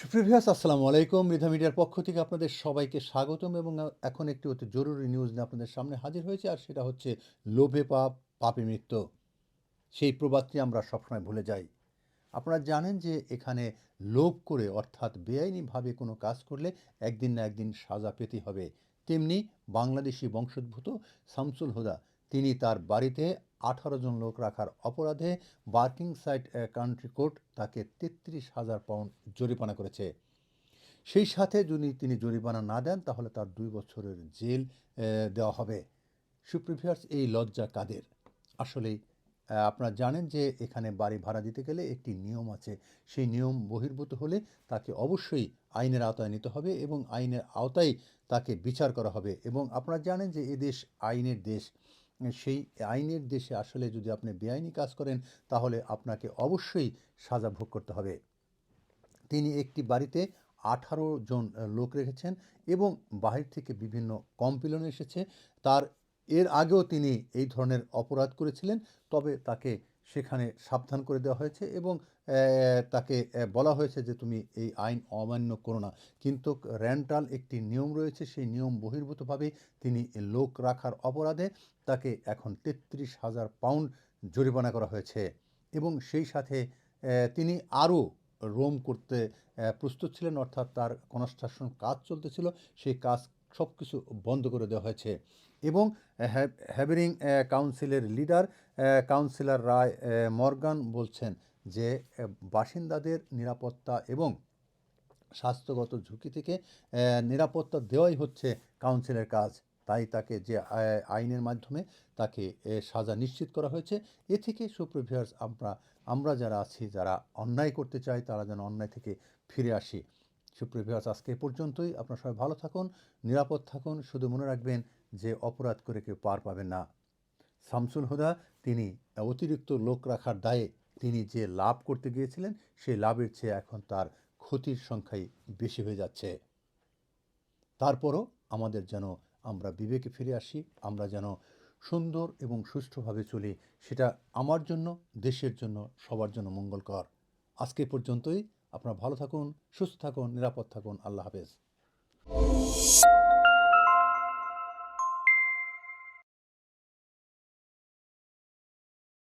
সুপ্রিভিয়াস আসসালামু আলাইকুম। মৃধা মিডিয়ার পক্ষ থেকে আপনাদের সবাইকে স্বাগতম এবং এখন একটি অতি জরুরি নিউজ নিয়ে আপনাদের সামনে হাজির হয়েছে, আর সেটা হচ্ছে লোভে পাপ, পাপে মৃত্যু। সেই প্রবাদটি আমরা সবসময় ভুলে যাই। আপনারা জানেন যে এখানে লোভ করে, অর্থাৎ বেআইনিভাবে কোনো কাজ করলে একদিন না একদিন সাজা পেতে হবে। তেমনি বাংলাদেশি বংশোদ্ভূত শামসুল হুদা, তিনি তার বাড়িতে আঠারো জন লোক রাখার অপরাধে বার্কিং সাইট কান্ট্রি কোর্ট তাকে তেত্রিশ হাজার পাউন্ড জরিমানা করেছে। সেই সাথে যদি তিনি জরিমানা না দেন, তাহলে তার দুই বছরের জেল দেওয়া হবে। সুপ্রিভিয়ার্স, এই লজ্জা কাদের? আসলেই আপনারা জানেন যে এখানে বাড়ি ভাড়া দিতে গেলে একটি নিয়ম আছে। সেই নিয়ম বহির্ভূত হলে তাকে অবশ্যই আইনের আওতায় নিতে হবে এবং আইনের আওতায় তাকে বিচার করা হবে। এবং আপনারা জানেন যে এদেশ আইনের দেশ। সেই আইনের দেশে আসলে যদি আপনি বেআইনি কাজ করেন, তাহলে আপনাকে অবশ্যই সাজা ভোগ করতে হবে। তিনি একটি বাড়িতে আঠারো জন লোক রেখেছেন এবং বাহির থেকে বিভিন্ন কম্পিলন এসেছে। তার, এর আগেও তিনি এই ধরনের অপরাধ করেছিলেন, তবে তাকে সেখানে সাবধান করে দেওয়া হয়েছে এবং তাকে বলা হয়েছে যে তুমি এই আইন অমান্য করো না। কিন্তু র্যান্টাল একটি নিয়ম রয়েছে, সেই নিয়ম বহির্ভূতভাবে তিনি লোক রাখার অপরাধে তাকে এখন তেত্রিশ হাজার পাউন্ড জরিমানা করা হয়েছে। এবং সেই সাথে তিনি আরও রোম করতে প্রস্তুত ছিলেন, অর্থাৎ তার কনস্ট্রাকশন কাজ চলতেছিল, সেই কাজ সব কিছু বন্ধ করে দেওয়া হয়েছে। এবং হ্যা- হ্যাবেরিং কাউন্সিলের লিডার কাউন্সিলর রায় মর্গান বলছেন যে বাসিন্দাদের নিরাপত্তা এবং স্বাস্থ্যগত ঝুঁকি থেকে নিরাপত্তা দেওয়াই হচ্ছে কাউন্সিলের কাজ। তাই তাকে যে আইনের মাধ্যমে তাকে সাজা নিশ্চিত করা হয়েছে, এ থেকে সুপ্রিভিয়ার্স আমরা আমরা যারা আছি, যারা অন্যায় করতে চাই, তারা যেন অন্যায় থেকে ফিরে আসি। সুপ্রিভিয়ার্স, আজকে পর্যন্তই। আপনারা সবাই ভালো থাকুন, নিরাপদ থাকুন। শুধু মনে রাখবেন যে অপরাধ করে কেউ পার পাবেন না। শামসুল হুদা তিনি অতিরিক্ত লোক রাখার দায়ে তিনি যে লাভ করতে গিয়েছিলেন, সেই লাভের চেয়ে এখন তার ক্ষতির সংখ্যাই বেশি হয়ে যাচ্ছে। তারপরও আমাদের যেন আমরা বিবেকে ফিরে আসি, আমরা যেন সুন্দর এবং সুষ্ঠুভাবে চলি, সেটা আমার জন্য, দেশের জন্য, সবার জন্য মঙ্গলকর। আজকে পর্যন্তই। আপনারা ভালো থাকুন, সুস্থ থাকুন, নিরাপদ থাকুন। আল্লাহ হাফেজ।